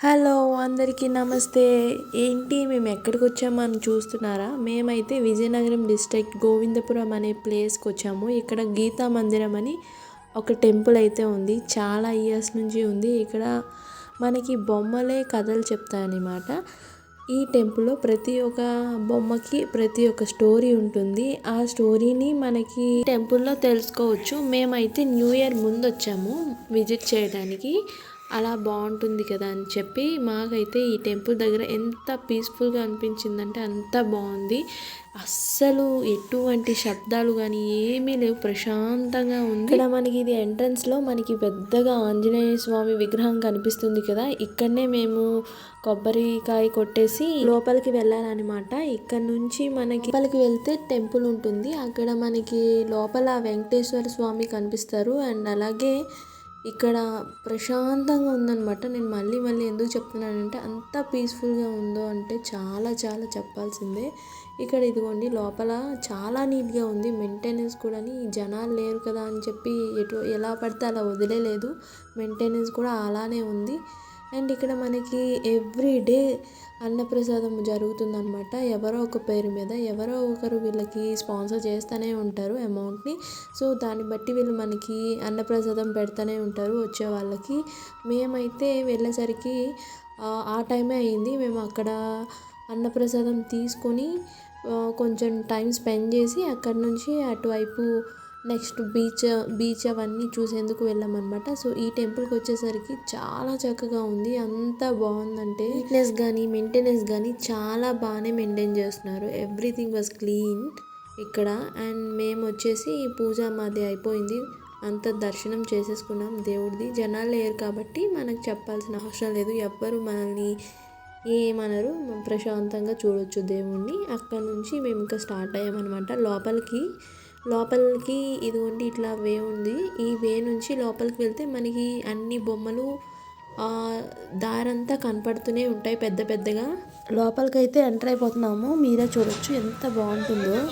Hello అందరికీ నమస్తే. ఏంటి మేము ఎక్కడికి వచ్చామని చూస్తున్నారా? మేమైతే విజయనగరం డిస్ట్రిక్ట్ గోవిందపురం అనే ప్లేస్కి వచ్చాము. ఇక్కడ గీతా మందిరం అని ఒక టెంపుల్ అయితే ఉంది. చాలా ఇయర్స్ నుంచి ఉంది. ఇక్కడ మనకి బొమ్మలే కథలు చెప్తాయన్నమాట. ఈ టెంపుల్లో ప్రతి ఒక్క బొమ్మకి ప్రతి ఒక్క స్టోరీ ఉంటుంది. ఆ స్టోరీని మనకి టెంపుల్లో తెలుసుకోవచ్చు. మేమైతే న్యూ ఇయర్ ముందు వచ్చాము విజిట్ చేయడానికి. అలా బాగుంటుంది కదా అని చెప్పి మాకైతే ఈ టెంపుల్ దగ్గర ఎంత పీస్ఫుల్గా అనిపించిందంటే అంత బాగుంది. అస్సలు ఎటువంటి శబ్దాలు కానీ ఏమీ లేవు. ప్రశాంతంగా ఉంది. ఇక్కడ మనకి ఇది ఎంట్రన్స్లో మనకి పెద్దగా ఆంజనేయ స్వామి విగ్రహం కనిపిస్తుంది కదా. ఇక్కడనే మేము కొబ్బరికాయ కొట్టేసి లోపలికి వెళ్ళాలన్నమాట. ఇక్కడ నుంచి మనకి లోపలికి వెళ్తే టెంపుల్ ఉంటుంది. అక్కడ మనకి లోపల వెంకటేశ్వర స్వామి కనిపిస్తారు. అండ్ అలాగే ఇక్కడ ప్రశాంతంగా ఉందన్నమాట. నేను మళ్ళీ మళ్ళీ ఎందుకు చెప్తున్నానంటే అంత పీస్ఫుల్గా ఉందో అంటే చాలా చాలా చెప్పాల్సిందే. ఇక్కడ ఇదిగోండి లోపల చాలా నీట్గా ఉంది. మెయింటెనెన్స్ కూడా జనాలు లేరు కదా అని చెప్పి ఎటు ఎలా పడితే అలా వదిలేదు మెయింటెనెన్స్ కూడా అలానే ఉంది. అండ్ ఇక్కడ మనకి ఎవ్రీ డే అన్నప్రసాదం జరుగుతుందనమాట ఎవరో ఒక పేరు మీద ఎవరో ఒకరు వీళ్ళకి స్పాన్సర్ చేస్తూనే ఉంటారు అమౌంట్ని. సో దాన్ని బట్టి వీళ్ళు మనకి అన్నప్రసాదం పెడతానే ఉంటారు వచ్చే వాళ్ళకి. మేమైతే వెళ్ళేసరికి ఆ టైమే అయింది. మేము అక్కడ అన్నప్రసాదం తీసుకొని కొంచెం టైం స్పెండ్ చేసి అక్కడ నుంచి అటువైపు నెక్స్ట్ బీచ్ బీచ్ అవన్నీ చూసేందుకు వెళ్ళామన్నమాట. సో ఈ టెంపుల్కి వచ్చేసరికి చాలా చక్కగా ఉంది. అంత బాగుందంటే ఫిట్నెస్ కానీ మెయింటెనెన్స్ కానీ చాలా బాగానే మెయింటైన్ చేస్తున్నారు. ఎవ్రీథింగ్ వాజ్ క్లీన్ ఇక్కడ. అండ్ మేము వచ్చేసి పూజ మాది అయిపోయింది. అంత దర్శనం చేసేసుకున్నాం దేవుడిది. జనాలు లేరు కాబట్టి మనకు చెప్పాల్సిన అవసరం లేదు. ఎవ్వరు మనల్ని ఏమనరు. ప్రశాంతంగా చూడొచ్చు దేవుణ్ణి. అక్కడ నుంచి మేము ఇంకా స్టార్ట్ అయ్యామన్నమాట. లోపలికి లోపలికి ఇదిగోండి ఇట్లా వే ఉంది. ఈ వే నుంచి లోపలికి వెళ్తే మనకి అన్ని బొమ్మలు దారంతా కనపడుతూనే ఉంటాయి పెద్ద పెద్దగా. లోపలికైతే ఎంటర్ అయిపోతున్నాము. మీరే చూడొచ్చు ఎంత బాగుంటుందో.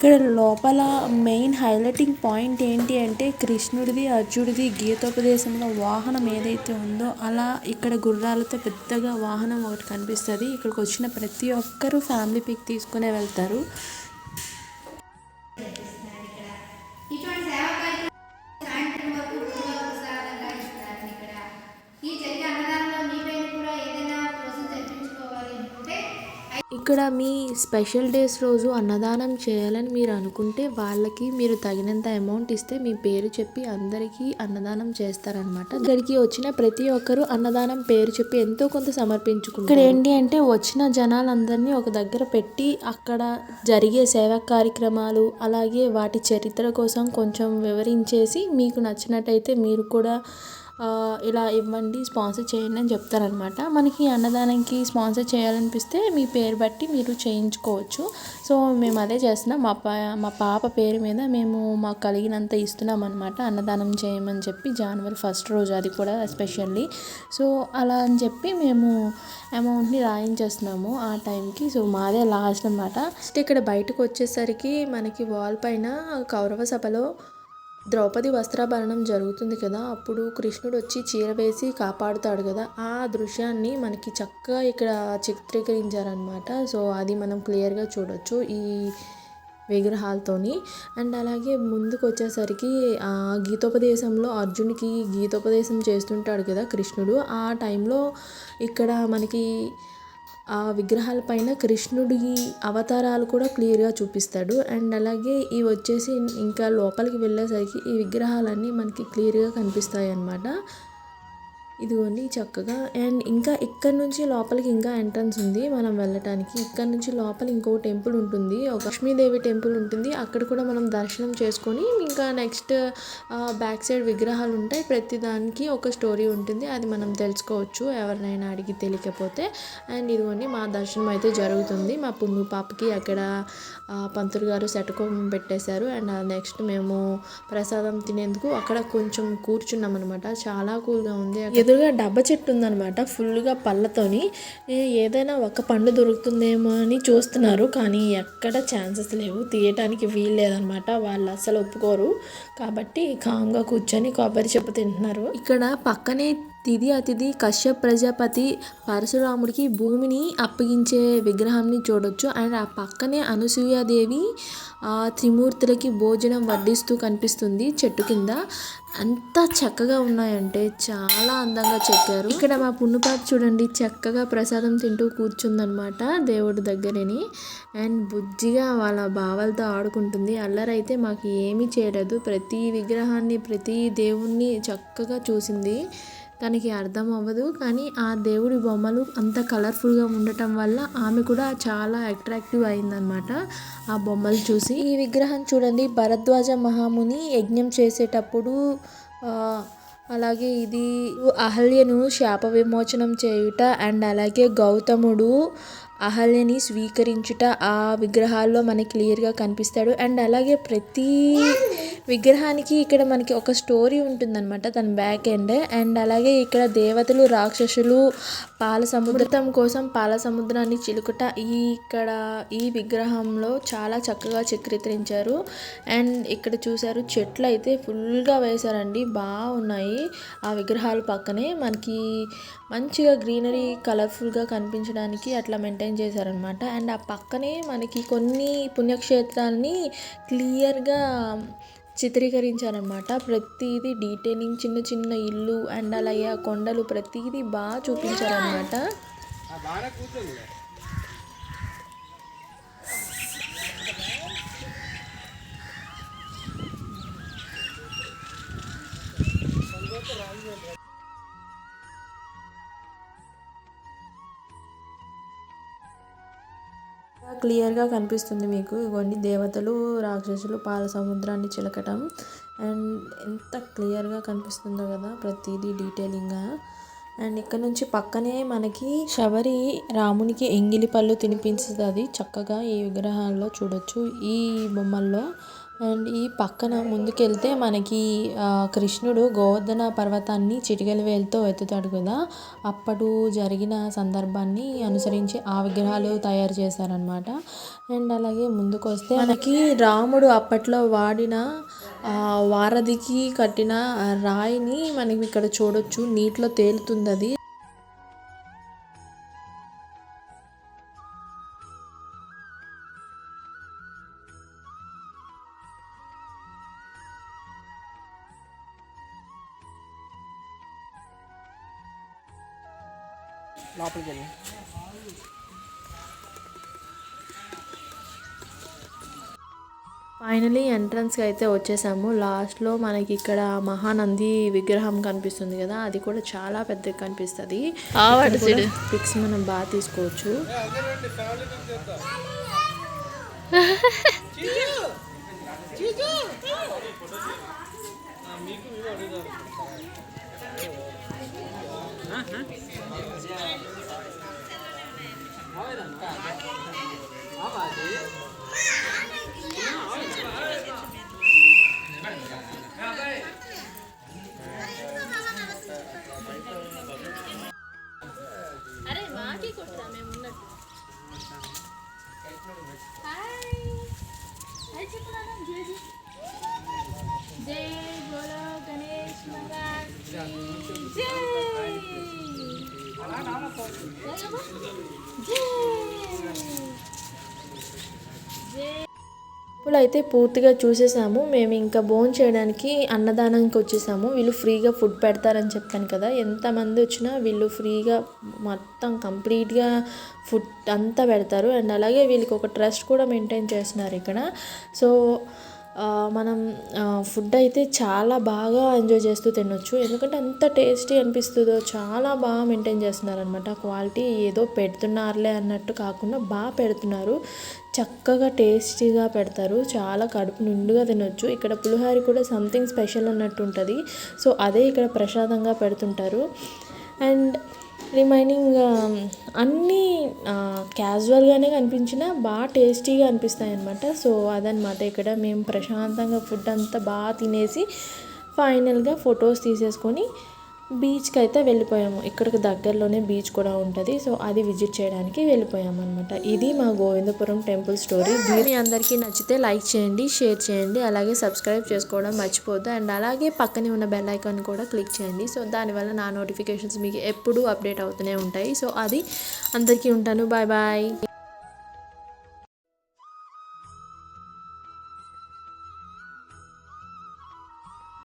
ఇక్కడ లోపల మెయిన్ హైలైటింగ్ పాయింట్ ఏంటి అంటే కృష్ణుడిది అర్జుడిది గీతోపదేశంలో వాహనం ఏదైతే ఉందో అలా ఇక్కడ గుర్రాలతో పెద్దగా వాహనం ఒకటి కనిపిస్తుంది. ఇక్కడికి వచ్చిన ప్రతి ఒక్కరూ ఫ్యామిలీ పిక్ తీసుకునే వెళ్తారు. ఇక్కడ మీ స్పెషల్ డేస్ రోజు అన్నదానం చేయాలని మీరు అనుకుంటే వాళ్ళకి మీరు తగినంత అమౌంట్ ఇస్తే మీ పేరు చెప్పి అందరికీ అన్నదానం చేస్తారనమాట ఇక్కడికి వచ్చిన ప్రతి ఒక్కరు అన్నదానం పేరు చెప్పి ఎంతో కొంత సమర్పించుకుంటారు. ఇక్కడ ఏంటి అంటే వచ్చిన జనాలందరినీ ఒక దగ్గర పెట్టి అక్కడ జరిగే సేవా కార్యక్రమాలు అలాగే వాటి చరిత్ర కోసం కొంచెం వివరించేసి మీకు నచ్చినట్టయితే మీరు కూడా ఇలా ఇవ్వండి స్పాన్సర్ చేయండి అని చెప్తారనమాట. మనకి అన్నదానానికి స్పాన్సర్ చేయాలనిపిస్తే మీ పేరు బట్టి మీరు చేయించుకోవచ్చు. సో మేము అదే చేస్తున్నాం. మా పా మా పాప పేరు మీద మేము మాకు కలిగినంత ఇస్తున్నాం అనమాట అన్నదానం చేయమని చెప్పి జనవరి ఫస్ట్ రోజు అది కూడా ఎస్పెషల్లీ సో అలా అని చెప్పి మేము అమౌంట్ని రాయించేస్తున్నాము ఆ టైంకి. సో మాదే లాస్ట్ అనమాట. ఇక్కడ బయటకు వచ్చేసరికి మనకి వాల్ పైన కౌరవ సభలో ద్రౌపది వస్త్రాభరణం జరుగుతుంది కదా అప్పుడు కృష్ణుడు వచ్చి చీర వేసి కాపాడుతాడు కదా. ఆ దృశ్యాన్ని మనకి చక్కగా ఇక్కడ చిత్రీకరించారనమాట సో అది మనం క్లియర్గా చూడొచ్చు ఈ విగ్రహాలతోని. అండ్ అలాగే ముందుకు వచ్చేసరికి ఆ గీతోపదేశంలో అర్జునికి గీతోపదేశం చేస్తుంటాడు కదా కృష్ణుడు. ఆ టైంలో ఇక్కడ మనకి ఆ విగ్రహాల పైన కృష్ణుడి అవతారాలు కూడా క్లియర్గా చూపిస్తాడు. అండ్ అలాగే ఇవి వచ్చేసి ఇంకా లోపలికి వెళ్ళేసరికి ఈ విగ్రహాలన్నీ మనకి క్లియర్గా కనిపిస్తాయి అన్నమాట ఇదిగోండి చక్కగా. అండ్ ఇంకా ఇక్కడ నుంచి లోపలికి ఇంకా ఎంట్రన్స్ ఉంది. మనం వెళ్ళటానికి. ఇక్కడ నుంచి లోపల ఇంకో టెంపుల్ ఉంటుంది. ఒక లక్ష్మీదేవి టెంపుల్ ఉంటుంది. అక్కడ కూడా మనం దర్శనం చేసుకొని ఇంకా నెక్స్ట్ బ్యాక్ సైడ్ విగ్రహాలు ఉంటాయి. ప్రతి దానికి ఒక స్టోరీ ఉంటుంది. అది మనం తెలుసుకోవచ్చు. ఎవరినైనా అడిగి తెలియకపోతే. అండ్ ఇదిగోండి మా దర్శనం అయితే జరుగుతుంది. మా పున్ను పాపకి అక్కడ పంతులు గారు శటకోపం పెట్టేశారు. అండ్ నెక్స్ట్ మేము ప్రసాదం తినేందుకు అక్కడ కొంచెం కూర్చున్నాం అనమాట చాలా కూల్గా ఉంది. ఎదురుగా డబ్బా చెట్టు ఉందన్నమాట ఫుల్గా పళ్ళతోని. ఏదైనా ఒక పండు దొరుకుతుందేమో అని చూస్తున్నారు కానీ ఎక్కడ ఛాన్సెస్ లేవు. తీయటానికి వీలు లేదనమాట వాళ్ళు అసలు ఒప్పుకోరు. కాబట్టి కామ్గా కూర్చొని కొబ్బరి చెప్పు తింటున్నారు. ఇక్కడ పక్కనే తిది అతిథి కశ్యప్ ప్రజాపతి పరశురాముడికి భూమిని అప్పగించే విగ్రహాన్ని చూడొచ్చు. అండ్ ఆ పక్కనే అనసూయాదేవి ఆ త్రిమూర్తులకి భోజనం వడ్డిస్తూ కనిపిస్తుంది చెట్టు కింద. అంత చక్కగా ఉన్నాయంటే చాలా అందంగా చెక్కారు. ఇక్కడ మా పున్నుపాప చూడండి చక్కగా ప్రసాదం తింటూ కూర్చుందనమాట దేవుడి దగ్గరని. అండ్ బుజ్జిగా వాళ్ళ బావలతో ఆడుకుంటుంది. అల్లరైతే మాకు ఏమీ చేయలేదు. ప్రతి విగ్రహాన్ని ప్రతి దేవుణ్ణి చక్కగా చూసింది. తనకి అర్థం అవ్వదు. కానీ ఆ దేవుడి బొమ్మలు అంత కలర్ఫుల్గా ఉండటం వల్ల ఆమె కూడా చాలా అట్రాక్టివ్ అయిందనమాట ఆ బొమ్మలు చూసి. ఈ విగ్రహం చూడండి. భరద్వాజ మహాముని యజ్ఞం చేసేటప్పుడు అలాగే ఇది అహల్యను శాప విమోచనం చేయుట అండ్ అలాగే గౌతముడు అహల్యని స్వీకరించుట ఆ విగ్రహాల్లో మనకి క్లియర్గా కనిపిస్తాడు. అండ్ అలాగే ప్రతి విగ్రహానికి ఇక్కడ మనకి ఒక స్టోరీ ఉంటుందన్నమాట తన బ్యాక్ ఎండ్. అండ్ అలాగే ఇక్కడ దేవతలు రాక్షసులు పాల సముద్రం కోసం పాల సముద్రాన్ని చిలుకుట ఈ ఇక్కడ ఈ విగ్రహంలో చాలా చక్కగా చిత్రీకరించారు. అండ్ ఇక్కడ చూసారు చెట్లు అయితే ఫుల్గా వేశారండి. బాగున్నాయి ఆ విగ్రహాల పక్కనే. మనకి మంచిగా గ్రీనరీ కలర్ఫుల్గా కనిపించడానికి అట్లా మెయింటైన్ చేశారనమాట అండ్ ఆ పక్కనే మనకి కొన్ని పుణ్యక్షేత్రాలని క్లియర్గా చిత్రీకరించారనమాట ప్రతిదీ డీటెయిలింగ్ చిన్న చిన్న ఇల్లు అండ్ అలాగే కొండలు ప్రతిదీ బాగా చూపించారనమాట క్లియర్గా కనిపిస్తుంది మీకు. ఇవన్నీ దేవతలు రాక్షసులు పాల సముద్రాన్ని చిలకటం. అండ్ ఎంత క్లియర్గా కనిపిస్తుందో కదా ప్రతిదీ డీటెయిలింగ్గా అండ్ ఇక్కడ నుంచి పక్కనే మనకి శబరి రామునికి ఎంగిలి పళ్ళు తినిపించుతుంది చక్కగా ఈ విగ్రహాల్లో చూడొచ్చు. ఈ బొమ్మల్లో అండ్ ఈ పక్కన ముందుకెళ్తే మనకి కృష్ణుడు గోవర్ధన పర్వతాన్ని చిటికల వేలుతో ఎత్తుతాడు కదా. అప్పుడు జరిగిన సందర్భాన్ని అనుసరించి ఆ విగ్రహాలు తయారు చేశారనమాట అండ్ అలాగే ముందుకు వస్తే మనకి రాముడు అప్పట్లో వాడిన ఆ, వారధికి కట్టిన రాయిని మనం ఇక్కడ చూడొచ్చు. నీటిలో తేలుతుంది అది లోపలికి వెళ్ళి ఫైనలీ ఎంట్రన్స్కి అయితే వచ్చేసాము. లాస్ట్లో మనకి ఇక్కడ మహానంది విగ్రహం కనిపిస్తుంది కదా అది కూడా చాలా పెద్దగా కనిపిస్తుంది. పిక్స్ మనం బాగా తీసుకోవచ్చు. Jay! Jay! Jay! ఇప్పుడు అయితే పూర్తిగా చూసేసాము. మేము ఇంకా భోజనం చేయడానికి అన్నదానానికి వచ్చేసాము. వీళ్ళు ఫ్రీగా ఫుడ్ పెడతారని చెప్పాను కదా. ఎంతమంది వచ్చినా వీళ్ళు ఫ్రీగా మొత్తం కంప్లీట్గా ఫుడ్ అంతా పెడతారు. అండ్ అలాగే వీళ్ళకి ఒక ట్రస్ట్ కూడా మెయింటైన్ చేస్తున్నారు ఇక్కడ. సో మనం ఫుడ్ అయితే చాలా బాగా ఎంజాయ్ చేస్తూ తినొచ్చు. ఎందుకంటే అంత టేస్టీ అనిపిస్తుందో చాలా బాగా మెయింటైన్ చేస్తున్నారనమాట క్వాలిటీ ఏదో పెడుతున్నారులే అన్నట్టు కాకుండా బాగా పెడుతున్నారు. చక్కగా టేస్టీగా పెడతారు. చాలా కడుపు నిండుగా తినొచ్చు. ఇక్కడ పులిహోర కూడా సంథింగ్ స్పెషల్ అన్నట్టు ఉంటుంది. సో అదే ఇక్కడ ప్రసాదంగా పెడుతుంటారు. అండ్ రిమైనింగ్ అన్నీ క్యాజువల్గానే కనిపించినా బాగా టేస్టీగా అనిపిస్తాయి అనమాట సో అదనమాట ఇక్కడ మేము ప్రశాంతంగా ఫుడ్ అంతా బాగా తినేసి ఫైనల్గా ఫొటోస్ తీసేసుకొని బీచ్కి అయితే వెళ్ళిపోయాము. ఇక్కడికి దగ్గరలోనే బీచ్ కూడా ఉంటుంది. సో అది విజిట్ చేయడానికి వెళ్ళిపోయాము అనమాట ఇది మా గోవిందపురం టెంపుల్ స్టోరీ. మీ అందరికీ నచ్చితే లైక్ చేయండి షేర్ చేయండి అలాగే సబ్స్క్రైబ్ చేసుకోవడం మర్చిపోద్దు అండ్ అలాగే పక్కనే ఉన్న బెల్ ఐకాన్ కూడా క్లిక్ చేయండి. సో దానివల్ల నా నోటిఫికేషన్స్ మీకు ఎప్పుడూ అప్డేట్ అవుతూనే ఉంటాయి. సో అది అందరికీ ఉంటాను. Bye bye.